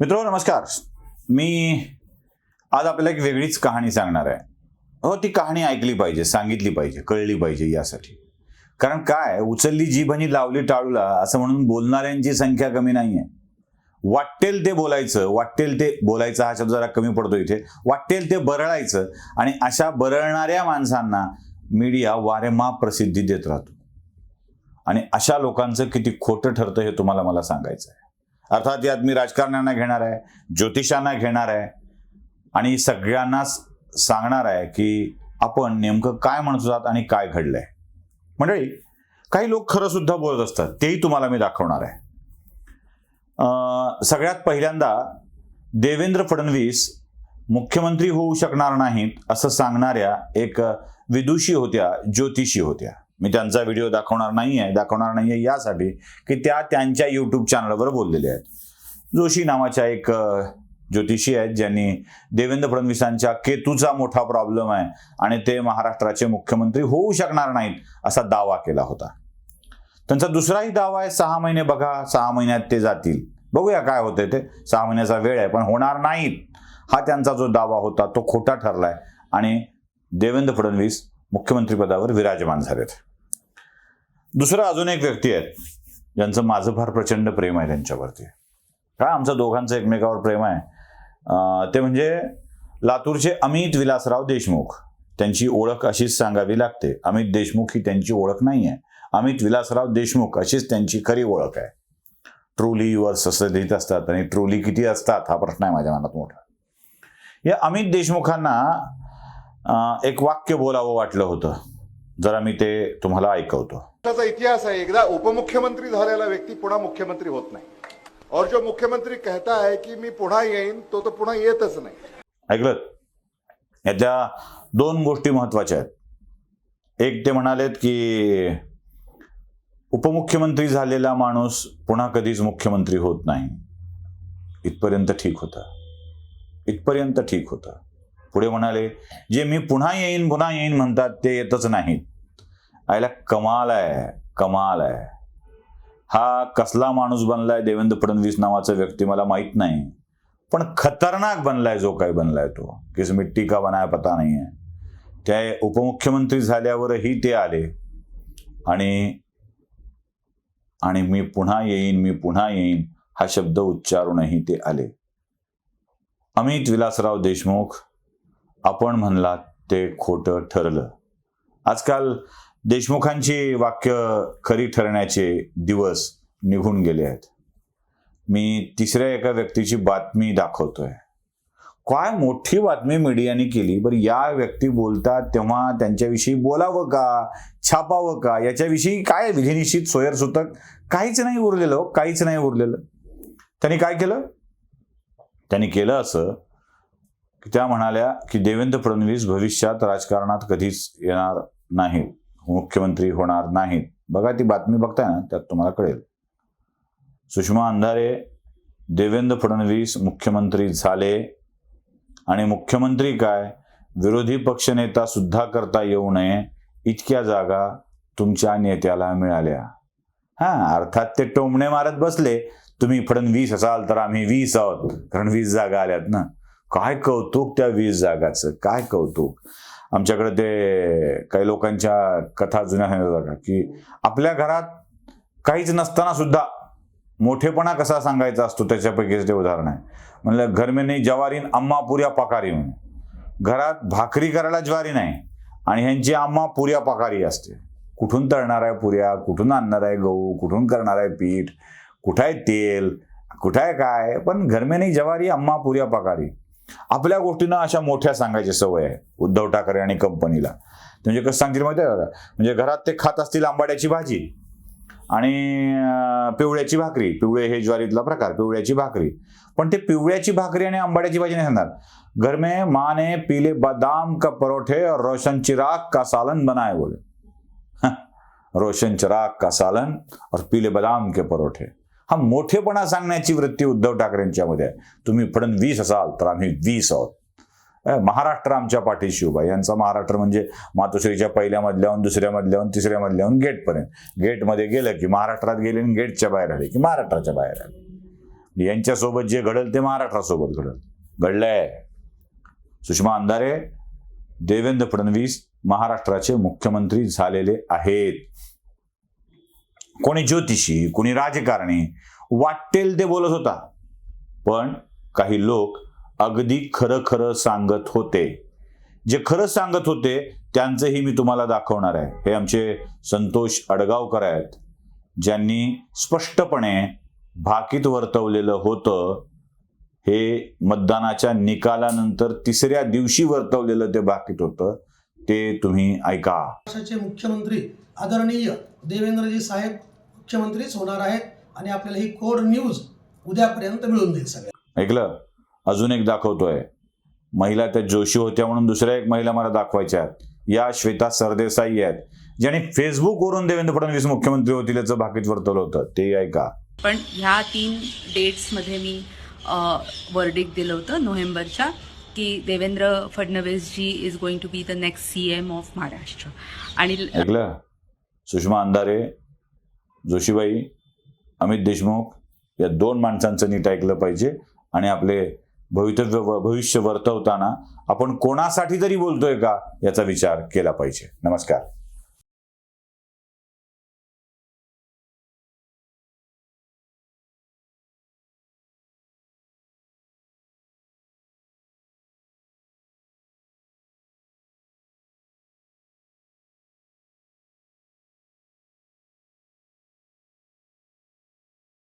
मित्र नमस्कार. मी आज आपल्याला एक वेगळीच कहाणी सांगणार आहे. हो ती कहाणी ऐकली पाहिजे सांगितली पाहिजे कळली पाहिजे यासाठी. कारण काय उचलली जीभ आणि लावली टाळूला असं म्हणून बोलणाऱ्यांची संख्या कमी नाही आहे वाटेल ते बोलायचं वाटेल ते बोलायचं हा शब्द जरा कमी पडतो इथे. वाटेल ते बरळायचं आणि अशा बरळणाऱ्या माणसांना मीडिया वारेमा प्रसिद्धी देत राहतो. आणि अशा लोकांचं किती खोटं ठरतं हे तुम्हाला मला सांगायचं आहे अर्थात यात मी राजकारण्यांना घेणार आहे ज्योतिषांना घेणार आहे आणि सगळ्यांनाच सांगणार आहे की आपण नेमकं काय म्हणतो आहात आणि काय घडलंय. मंडळी काही लोक खरं सुद्धा बोलत असतात तेही तुम्हाला मी दाखवणार आहे. सगळ्यात पहिल्यांदा देवेंद्र फडणवीस मुख्यमंत्री होऊ शकणार नाहीत असं सांगणाऱ्या एक विदुषी होत्या ज्योतिषी होत्या. मी त्यांचा व्हिडिओ दाखवणार नाही आहे दाखवणार नाही आहे यासाठी की त्या त्यांच्या युट्यूब चॅनलवर बोललेल्या आहेत. जोशी नावाच्या एक ज्योतिषी आहेत ज्यांनी देवेंद्र फडणवीसांच्या केतूचा मोठा प्रॉब्लेम आहे आणि ते महाराष्ट्राचे मुख्यमंत्री होऊ शकणार नाहीत असा दावा केला होता. त्यांचा दुसराही दावा आहे सहा महिने बघा सहा महिन्यात ते जातील. बघूया काय होतंय ते. सहा महिन्याचा वेळ आहे पण होणार नाहीत. हा त्यांचा जो दावा होता तो खोटा ठरलाय. आणि देवेंद्र फडणवीस मुख्यमंत्रीपदावर विराजमान झालेत. दुसरं अजून एक व्यक्ती आहेत ज्यांचं माझं फार प्रचंड प्रेम आहे त्यांच्यावरती. का आमचं दोघांचं एकमेकावर प्रेम आहे? ते म्हणजे लातूरचे अमित विलासराव देशमुख. त्यांची ओळख अशीच सांगावी लागते. अमित देशमुख ही त्यांची ओळख नाही आहे अमित विलासराव देशमुख अशीच त्यांची खरी ओळख आहे. ट्रोली युवर्स असं लिहित असतात आणि ट्रोली किती असतात हा प्रश्न आहे माझ्या मनात मोठा. या अमित देशमुखांना एक वाक्य बोलावं वाटलं होतं. जरा मी ते तुम्हाला ऐकवतो. महाराष्ट्राचा इतिहास आहे. एकदा उपमुख्यमंत्री झालेला व्यक्ती पुन्हा मुख्यमंत्री होत नाही. और जो मुख्यमंत्री कहता है की मी पुन्हा येईन तो तो पुन्हा येतच नाही. ऐकलं? याच्या दोन गोष्टी महत्त्वाच्या आहेत. एक ते म्हणालेत की उपमुख्यमंत्री झालेला माणूस पुन्हा कधीच मुख्यमंत्री होत नाही. इथपर्यंत ठीक होता. इथपर्यंत ठीक होता. पुढे म्हणाले जे मी पुन्हा येईन पुन्हा येईन म्हणतात ते येतच नाहीत. आयला कमाल आहे कमाल आहे. हा कसला माणूस बनलाय देवेंद्र फडणवीस नावाचा व्यक्ती मला माहीत नाही. पण खतरनाक बनलाय जो काही बनलाय तो. किस मिट्टी का बनाय पता नाही आहे त्या उपमुख्यमंत्री झाल्यावरही ते आले. आणि आणि मी पुन्हा येईन मी पुन्हा येईन हा शब्द उच्चारूनही ते आले. अमित विलासराव देशमुख आपण म्हणलात ते खोटं ठरलं. आजकाल देशमुखांची वाक्य खरी ठरण्याचे दिवस निघून गेले आहेत. मी तिसऱ्या एका व्यक्तीची बातमी दाखवतोय. काय मोठी बातमी मीडियाने केली बरं या व्यक्ती बोलतात तेव्हा त्यांच्याविषयी बोलावं का छापावं का याच्याविषयी काय विधिनिश्चित सोयरसूतक काहीच नाही उरलेलं हो, काहीच नाही उरलेलं. त्यांनी काय केलं? त्यांनी केलं असं की त्या म्हणाल्या की देवेंद्र फडणवीस भविष्यात राजकारणात कधीच येणार नाहीत. मुख्यमंत्री होणार नाहीत. बघा ती बातमी बघताय ना त्यात तुम्हाला कळेल. सुषमा अंधारे देवेंद्र फडणवीस मुख्यमंत्री झाले. आणि मुख्यमंत्री काय? विरोधी पक्षनेता सुद्धा करता येऊ नये इतक्या जागा तुमच्या नेत्याला मिळाल्या. हा अर्थात ते टोमणे मारत बसले. तुम्ही फडणवीस असाल तर आम्ही वीस आहोत. कारण वीस जागा आल्यात ना. काय कौतुक त्या वीस जागाचं काय कौतुक? आमच्याकडे ते काही लोकांच्या कथा जुन्या सांगितल्या की आपल्या घरात काहीच नसताना सुद्धा मोठेपणा कसा सांगायचा असतो त्याच्यापैकीच ते उदाहरण आहे. म्हणलं घर में नाही जवारीन अम्मा पुऱ्या पकारी म्हणे घरात भाकरी करायला ज्वारी नाही आणि ह्यांची अम्मा पुऱ्या पकारी असते. कुठून तळणार आहे पुऱ्या? कुठून आणणार आहे गहू? कुठून करणार आहे पीठ? कुठं आहे तेल? कुठं आहे काय? पण घरमेनी नाही जवारी अम्मा पुऱ्या पकारी. आपल्या गोष्टींना अशा मोठ्या सांगायची सवय आहे उद्धव ठाकरे आणि कंपनीला. म्हणजे कसं सांगतील माहिती आहे म्हणजे घरात ते खात असतील आंबाड्याची भाजी आणि पिवळ्याची भाकरी. पिवळे हे ज्वारीतला प्रकार पिवळ्याची भाकरी. पण ते पिवळ्याची भाकरी आणि आंबाड्याची भाजी नाही सांगणार घर में माँ ने पीले बादाम का परोठे और रोशन चिराग का सालन बनाए बोले. रोशन चिराग का सालन और पीले बादाम के परोठे. हा मोठेपणा सांगण्याची वृत्ती उद्धव ठाकरेंच्यामध्ये आहे. तुम्ही फडणवीस असाल तर आम्ही वीस आहोत. महाराष्ट्र आमच्या पाठीशी उभा यांचा महाराष्ट्र म्हणजे मातोश्रीच्या पहिल्या मधल्याहून दुसऱ्या मधल्याहून तिसऱ्या मधल्याहून गेटपर्यंत गेटमध्ये गेलं की महाराष्ट्रात गेले आणि गेटच्या बाहेर आले की महाराष्ट्राच्या बाहेर आले. यांच्यासोबत जे घडल ते महाराष्ट्रासोबत घडल. घडलंय. सुषमा अंधारे देवेंद्र फडणवीस महाराष्ट्राचे मुख्यमंत्री झालेले आहेत. कोणी ज्योतिषी कोणी राजकारणी वाटेल ते बोलत होता. पण काही लोक अगदी खरं खरं सांगत होते. जे खरं सांगत होते त्यांचंही मी तुम्हाला दाखवणार आहे. हे आमचे संतोष अडगावकर आहेत. ज्यांनी स्पष्टपणे भाकीत वर्तवलेलं होतं हे मतदानाच्या निकालानंतर तिसऱ्या दिवशी वर्तवलेलं ते भाकीत होतं ते तुम्ही ऐका. मुख्यमंत्री आदरणीय देवेंद्रजी साहेब मुख्यमंत्रीच होणार आहेत आणि आपल्याला ही कोड न्यूज उद्यापर्यंत मिळून जाईल सगळ्या ऐकलं? अजून एक दाखवतोय. महिला त्या जोशी होत्या म्हणून दुसऱ्या एक महिला मला दाखवायच्या आहेत. या श्वेता सरदेसाई आहेत. ज्यांनी फेसबुकवरून देवेंद्र फडणवीस मुख्यमंत्री होतील याचं भाकीत वर्तवलं होतं. ते ऐका. पण ह्या तीन डेट्समध्ये मी वर्डिक दिलं होतं नोव्हेंबरच्या की Devendra Fadnavis ji is going to be the next C M of Maharashtra आणि ऐकलं? सुषमा अंधारे जोशीबाई अमित देशमुख या दोन माणसांचं नीट ऐकलं पाहिजे आणि आपले भवितव्य भविष्य वर्तवताना आपण कोणासाठी तरी बोलतोय का याचा विचार केला पाहिजे. नमस्कार.